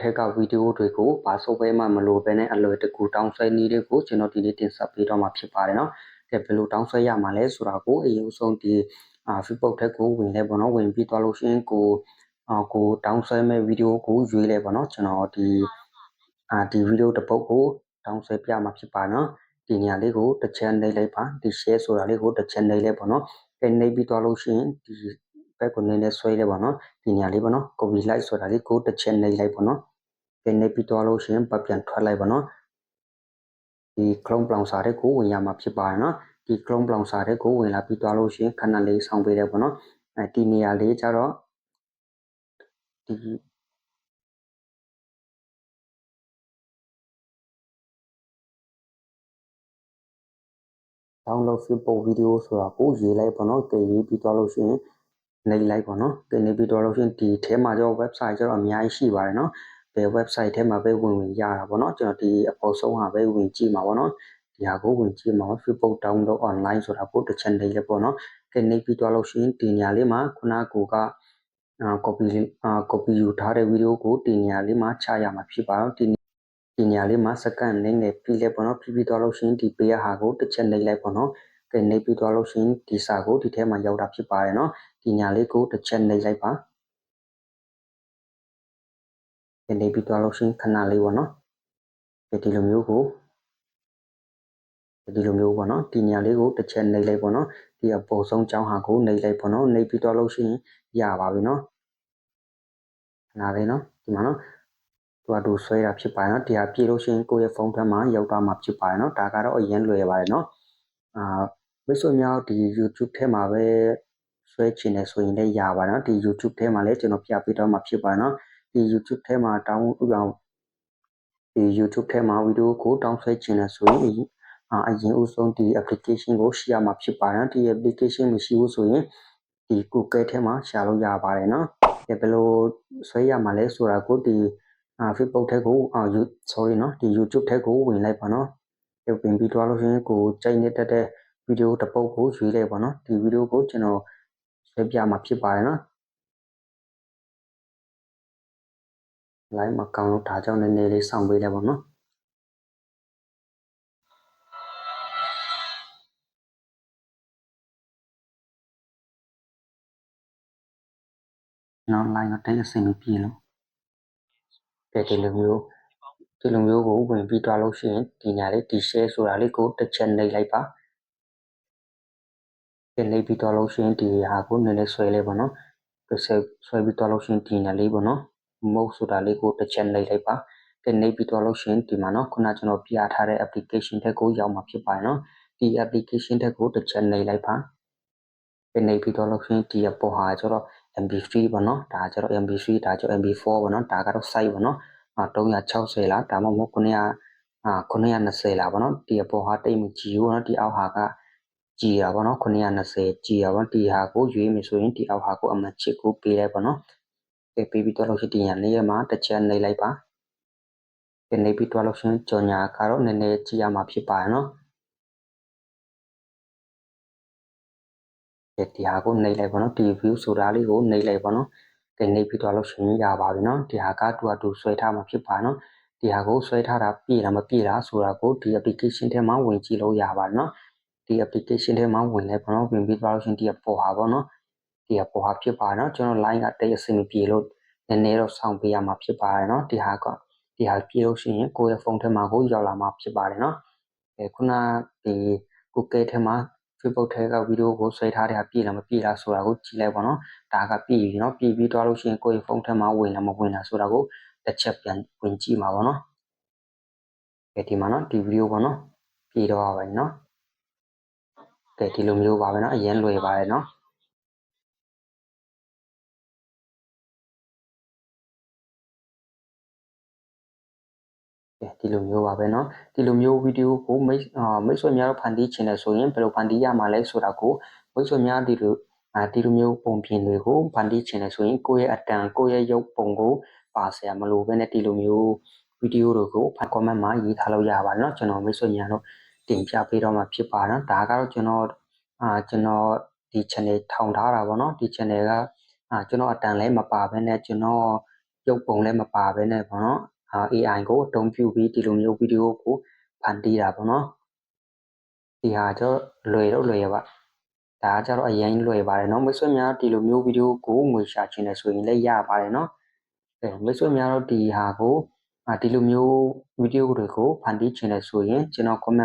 ထဲကဗီဒီယိုတွေကိုဘာဆိုပဲမှမလိုဘဲနဲ့အလွယ်တကူတောင်းဆွဲနည်းတွေကိုကျွန်တော်ဒီနေ့တင်ဆက်ပေးတော့မှာဖြစ်ပါတယ်နော်။ကဲဘယ်လိုတောင်းဆွဲရမှာလဲဆိုတာကိုအရင်ဆုံးဒီအာ Facebook ထဲကိုဝင်လဲပေါ့နော်ဝင်ပြီးသွားလို့ရှိရင်ကိုအာကိုတောင်းဆွဲမဲ့ဗီဒီယိုကိုရွေးလဲပေါ့နော်ကျွန်တော်ဒီအာဒီဗီဒီယိုတစ်ပုဒ်ကိုတောင်းဆွဲပြမှာဖြစ်ပါနော်။ဒီနေရာလေးကိုတစ်ချက်နှိပ်လိုက်ပါဒီ share ဆိုတာလေးကိုတစ်ချက်နှိပ်လိုက်ပေါ့နော်။ကဲနှိပ်ပြီးသွားလို့ရှိရင်ဒီဘက်ကိုနည်းနည်းဆွဲလိုက်ပါနော်ဒီနေရာလေးပေါ့နော် copy လိုက်ဆိုတာလေးကိုတစ်ချက်နှိပ်လိုက်ပါနော် ဒီနှိပ်ပြီးသွားလို့ရှိရင်ပတ်ပြန်ထွက်လိုက်ပါနော်ဒီ clone browser တွေကိုဝင်ရမှာဖြစ်ပါတယ်နော်ဒီ clone browser တွေကိုဝင်လာပြီးသွားလို့ရှိရင်ခဏလေးဆောင်းပေးတယ်ပေါ့နော်အဲဒီနေရာလေးကျတော့ဒီ download Facebook video ဆိုတာကိုရေးလိုက်ပေါ့နော်ကြည့်ရေးပြီးသွားလို့ရှိရင်နေလိုက်ပေါ့နော်ကြည့်နေပြီးသွားလို့ရှိရင်ဒီထဲမှာကျတော့ website ကျတော့အများကြီးရှိပါတယ်နော် ဘယ် website ထဲမှာပဲဝင်ဝင်ရတာပေါ့နော်ကျွန်တော်ဒီအပေါ်ဆုံးဟာပဲဝင်ကြည့်မှာပေါ့နော်ဒီဟာကိုဝင်ကြည့်မှာ Facebook download online ဆိုတာကိုတစ်ချက်နေလေပေါ့နော်ကြည့်နေပြီးသွားလို့ရှိရင်ဒီနေရာလေးမှာခုနကကိုကအာ copy အာ copy ယူထားတဲ့ဗီဒီယိုကိုဒီနေရာလေးမှာချရမှာဖြစ်ပါတော့ဒီဒီနေရာလေးမှာစကန်နေနေပြီးလဲပေါ့နော်ပြီးပြီးသွားလို့ရှိရင်ဒီပေးရဟာကိုတစ်ချက်နှိပ်လိုက်ပေါ့နော်ကဲနှိပ်ပြီးသွားလို့ရှိရင်ဒီစာကိုဒီထဲမှာရောက်တာဖြစ်ပါတယ်နော်ဒီညာလေးကိုတစ်ချက်နှိပ်လိုက်ပါ နှိပ်ပြီးသွားလို့ရှိရင်ခဏလေးပေါ့နော်ဒီလိုမျိုးကိုဒီလိုမျိုးပေါ့နော်ဒီညာလေးကိုတစ်ချက်နှိပ်လိုက်ပေါ့နော်ဒီအပေါ်ဆုံးကြောင်းဟာကိုနှိပ်လိုက်ပေါ့နော်နှိပ်ပြီးသွားလို့ရှိရင်ရပါပြီနော်ခဏလေးနော်ဒီမှာနော်သူကသူဆွဲတာဖြစ်ပါတယ်နော်တရားပြေလို့ရှိရင်ကိုယ့်ရဲ့ဖုန်းထဲမှာရောက်သွားမှာဖြစ်ပါတယ်နော်ဒါကတော့အရင်လွယ်ပါတယ်နော်အာမိတ်ဆွေများဒီ YouTube ထဲမှာပဲဆွဲချင်တယ်ဆိုရင်လည်းရပါတယ်နော်ဒီ YouTube ထဲမှာလည်းကျွန်တော်ပြပေးတော့မှာဖြစ်ပါတယ်နော် ဒီ YouTube ထဲမှာတောင်းဥပအောင်ဒီ YouTube ထဲမှာဗီဒီယိုကိုတောင်းဆွဲချင်တယ်ဆိုရင်အာအရင်ဦးဆုံးဒီ application ကိုရှိရမှာဖြစ်ပါတယ်နော်ဒီ application မရှိဘူးဆိုရင်ဒီ Google ထဲမှာရှာလို့ရပါတယ်နော်ဘယ်လိုဆွဲရမှာလဲဆိုတာကိုဒီအာ Facebook ထဲကိုအာ sorry နော်ဒီ YouTube ထဲကိုဝင်လိုက်ပါနော်ဒီဝင်ပြီးသွားလို့ရှိရင်ကိုကြိုက်နေတတ်တဲ့ဗီဒီယိုတစ်ပုဒ်ကိုရွေးလိုက်ပါနော်ဒီဗီဒီယိုကိုကျွန်တော်ဆွဲပြမှာဖြစ်ပါတယ်နော် line မကောင်းလို့ဒါကြောင့်နည်းနည်းလေးစောင့်ပေးလိုက်ပါနော်နော် line တော့တိတ်အဆင်မပြေလို့ကဲဒီလိုမျိုးဒီလိုမျိုးကိုဝင်ပြီးသွားလို့ရှိရင်ဒီညာလေးဒီ share ဆိုတာလေးကိုတစ်ချက်နှိပ်လိုက်ပါဒီနှိပ်ပြီးသွားလို့ရှိရင်ဒီဟာကိုနည်းနည်းဆွဲလိုက်ပါနော်ဆွဲဆွဲပြီးသွားလို့ရှိရင်ဒီညာလေးပေါ့နော် မုတ်ဆိုတာလေးကိုတစ်ချက်နှိပ်လိုက်ပါဒီနှိပ်ပြီးသွားလို့ရှိရင်ဒီမှာနော်ခုနကျွန်တော်ပြထားတဲ့ application တက်ကိုရောက်မှာဖြစ်ပါတယ်နော်ဒီ application တက်ကိုတစ်ချက်နှိပ်လိုက်ပါဒီနှိပ်ပြီးသွားလို့ရှိရင်ဒီအပေါ်ဟာကျတော့ MB3 ပေါ့နော်ဒါကျတော့ MB3 ဒါကျတော့ MB4 ပေါ့နော်ဒါကတော့ site ပေါ့နော်360လားဒါမှမဟုတ်900အာ920လားပေါ့နော်ဒီအပေါ်ဟာတိတ်မကြည့်ဘူးနော်ဒီအောက်ဟာကကြည်ရပါတော့920ကြည်ရပါဒီဟာကိုရွေးမယ်ဆိုရင်ဒီအောက်ဟာကိုအမှတ်ချစ်ကိုပေးလိုက်ပါနော် ပေးပြီးပြီးတော့လို့ရှိရင်ဒီညာနေရမှာတစ်ချက်နှိပ်လိုက်ပါဒီနှိပ်ပြီးတော့လို့ရှိရင်ကြော်ညာကတော့နည်းနည်းကြည့်ရမှာဖြစ်ပါနော်ဒီဟာကိုနှိပ်လိုက်ပါနော်ဒီ view ဆိုတာလေးကိုနှိပ်လိုက်ပါနော်ဒီနှိပ်ပြီးတော့လို့ရှိရင်ရပါပြီနော်ဒီဟာကတူအတူဆွဲထားမှာဖြစ်ပါနော်ဒီဟာကိုဆွဲထားတာပြည့်လားမပြည့်လားဆိုတာကိုဒီ application ထဲမှာဝင်ကြည့်လို့ရပါတယ်နော်ဒီ application ထဲမှာဝင်လဲပေါ့နော်ဝင်ပြီးသွားလို့ရှိရင်ဒီအပေါ်ဟာပေါ့နော် ဒီအပေါ်ဟာဖြစ်ပါနော်ကျွန်တော် line ကတိတ်အဆင်မပြေလို့နည်းနည်းတော့စောင့်ပေးရမှာဖြစ်ပါတယ်နော်ဒီဟာကဒီဟာပြေလို့ရှိရင်ကိုယ့်ရဲ့ဖုန်းထဲမှာကိုရောက်လာမှာဖြစ်ပါတယ်နော်အဲခုနဒီ Google ထဲမှာ Facebook ထဲကဗီဒီယိုကိုဆွဲထားတဲ့ဟာပြည့်လားမပြည့်လားဆိုတာကိုကြည့်လိုက်ပါနော်ဒါကပြည့်ပြီနော်ပြည့်ပြီးသွားလို့ရှိရင်ကိုယ့်ရဲ့ဖုန်းထဲမှာဝင်လားမဝင်လားဆိုတာကိုတစ်ချက်ပြန်ဝင်ကြည့်မှာပါနော်ကဲဒီမှာနော်ဒီဗီဒီယိုပေါ့နော်ပြေတော့ပါပဲနော်ကဲဒီလိုမျိုးပါပဲနော်အရင်လွယ်ပါတယ်နော် ဒီလိုမျိုးပါပဲเนาะဒီလိုမျိုးဗီဒီယိုကိုမိတ်မိတ်ဆွေများဖန်တီးချင်တယ်ဆိုရင်ဘယ်လိုဖန်တီးရမှာလဲဆိုတာကိုမိတ်ဆွေများဒီလိုအဲဒီလိုမျိုးပုံပြင်တွေကိုဖန်တီးချင်တယ်ဆိုရင်ကိုယ့်ရဲ့အတန်ကိုယ့်ရဲ့ရုပ်ပုံကိုပါဆရာမလို့ပဲနဲ့ဒီလိုမျိုးဗီဒီယိုတွေကိုဖန် comment မှာရေးထားလို့ရပါเนาะကျွန်တော်မိတ်ဆွေများတို့တင်ပြပေးတော့မှာဖြစ်ပါတော့ဒါကတော့ကျွန်တော်အာကျွန်တော်ဒီ channel ထောင်ထားတာပေါ့เนาะဒီ channel ကအာကျွန်တော်အတန်လည်းမပါဘဲနဲ့ကျွန်တော် ရုပ်ပုံလည်းမပါဘဲနဲ့ပေါ့နော်အာ AI ကိုအသုံးပြုပြီးဒီလိုမျိုးဗီဒီယိုကိုဖန်တီးတာပေါ့နော်ဒီဟာကျတော့လွယ်တော့လွယ်ရပါဒါကကျတော့အရင်လွယ်ပါတယ်เนาะမိတ်ဆွေများဒီလိုမျိုးဗီဒီယိုကိုငွေရှာချင်တယ်ဆိုရင်လည်းရပါတယ်เนาะအဲမိတ်ဆွေများတော့ဒီဟာကိုအာဒီလိုမျိုးဗီဒီယိုတွေကိုဖန်တီးချင်တယ်ဆိုရင်ကျွန်တော် comment